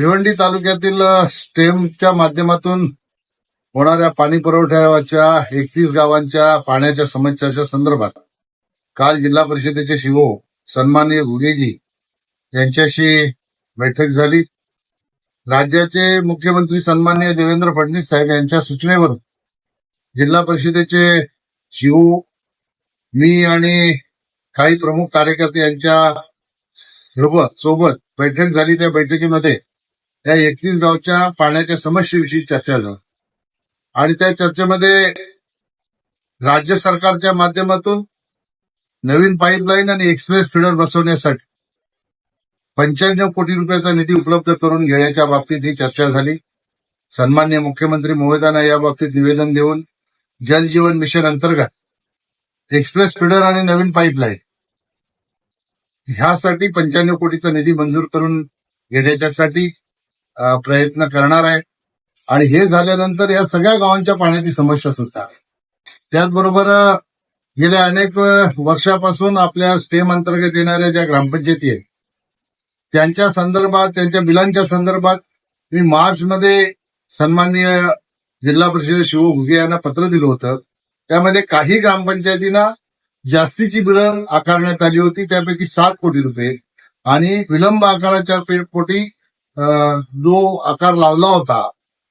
भिवंडी तालुक्यातील स्टेमच्या माध्यमातून होणाऱ्या पाणी पुरवठ्याच्या एकतीस गावांच्या पाण्याच्या समस्याच्या संदर्भात काल जिल्हा परिषदेचे शिवो सन्माननीय घुगेजी यांच्याशी बैठक झाली. राज्याचे मुख्यमंत्री सन्माननीय देवेंद्र फडणवीस साहेब यांच्या सूचनेवर जिल्हा परिषदेचे शिवो मी आणि काही प्रमुख कार्यकर्ते यांच्या सोबत सोबत बैठक झाली. त्या बैठकीमध्ये या एकतीस गावच्या पाण्याच्या समस्येविषयी चर्चा झाली. आणि त्या चर्चेमध्ये राज्य सरकारच्या माध्यमातून नवीन पाईपलाईन आणि एक्सप्रेस फिडर बसवण्यासाठी पंच्याण्णव कोटी रुपयाचा निधी उपलब्ध करून घेण्याच्या बाबतीत ही चर्चा झाली. सन्मान्य मुख्यमंत्री महोदयांना या बाबतीत निवेदन देऊन जल जीवन मिशन अंतर्गत एक्सप्रेस फिडर आणि नवीन पाईपलाईन ह्यासाठी पंच्याण्णव कोटीचा निधी मंजूर करून घेण्याच्यासाठी प्रयत्न करणार आहे. आणि हे झाल्यानंतर या सगळ्या गावांच्या पाण्याची समस्या सुटणार त्याचबरोबर गेल्या अनेक वर्षापासून आपल्या स्टेम अंतर्गत येणाऱ्या ज्या ग्रामपंचायती आहेत त्यांच्या संदर्भात त्यांच्या बिलांच्या संदर्भात मी मार्च मध्ये सन्माननीय जिल्हा परिषद शिव घुगे यांना पत्र दिलं होतं. त्यामध्ये काही ग्रामपंचायतींना जास्तीची बिलं आकारण्यात आली होती. त्यापैकी सात कोटी रुपये. आणि विलंब आकाराच्या पे- पोटी जो आकार लावला होता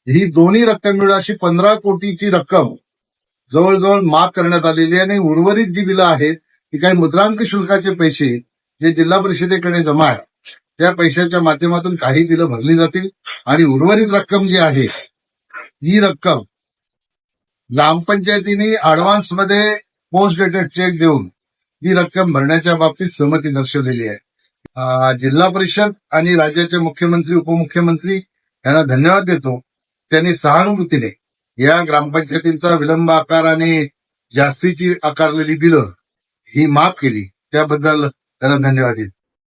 ही दोन्ही रक्कम मिळून अशी पंधरा कोटीची रक्कम जवळजवळ माफ करण्यात आलेली आहे आणि उर्वरित जी बिलं आहेत ती काही मुद्रांक शुल्काचे पैसे जे जिल्हा परिषदेकडे जमा आहे त्या पैशाच्या माध्यमातून काही बिलं भरली जातील आणि उर्वरित रक्कम जी आहे ही रक्कम ग्रामपंचायतीने ऍडव्हान्समध्ये पोस्ट डेटेड चेक देऊन ही रक्कम भरण्याच्या बाबतीत सहमती दर्शवलेली आहे. जिल्हा परिषद आणि राज्याचे मुख्यमंत्री उपमुख्यमंत्री यांना धन्यवाद देतो. त्यांनी सहानुभूतीने या ग्रामपंचायतींचा विलंब आकाराने जास्तीची आकारलेली बिलं ही माफ केली. त्याबद्दल त्यांना धन्यवाद देतो.